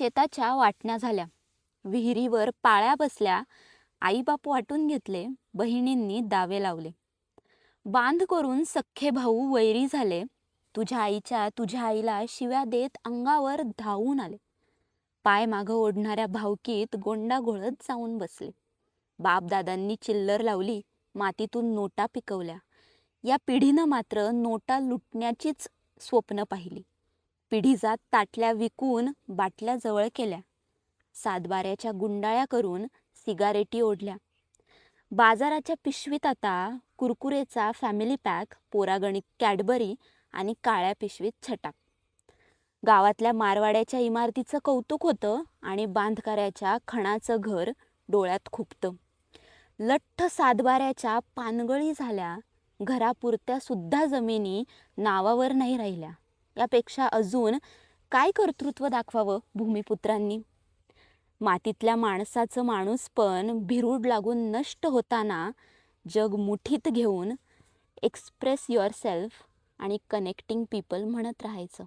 शेताच्या वाटण्या झाल्या. विहिरीवर पाळ्या बसल्या आईबाप वाटून घेतले बहिणींनी दावे लावले. बांध करून सख्खे भाऊ वैरी झाले. तुझ्या आईच्या तुझ्या आईला शिव्या देत अंगावर धावून आले. पाय मागं ओढणाऱ्या भावकीत गोंडाघोळत जाऊन बसले. बापदादांनी चिल्लर लावली मातीतून नोटा पिकवल्या. या पिढीनं मात्र नोटा लुटण्याचीच स्वप्न पाहिली. पिढीजात ताटल्या विकून बाटल्या जवळ केल्या. सातबाऱ्याच्या गुंडाळ्या करून सिगारेटी ओढल्या. बाजाराच्या पिशवीत आता कुरकुरेचा फॅमिली पॅक पोरागणिक कॅडबरी आणि काळ्या पिशवीत छटाक गावातल्या मारवाड्याच्या इमारतीचं कौतुक होतं आणि बांधकाऱ्याच्या खणाचं घर डोळ्यात खुपतं. लठ्ठ सातबाऱ्याच्या पानगळी झाल्या. घरापुरत्या सुद्धा जमिनी नावावर नाही राहिल्या. यापेक्षा अजून काय कर्तृत्व दाखवावं भूमिपुत्रांनी? मातीतल्या माणसाचं माणूस पण भिरूड लागून नष्ट होताना जग मुठीत घेऊन एक्सप्रेस युअर सेल्फ आणि कनेक्टिंग पीपल म्हणत राहायचं.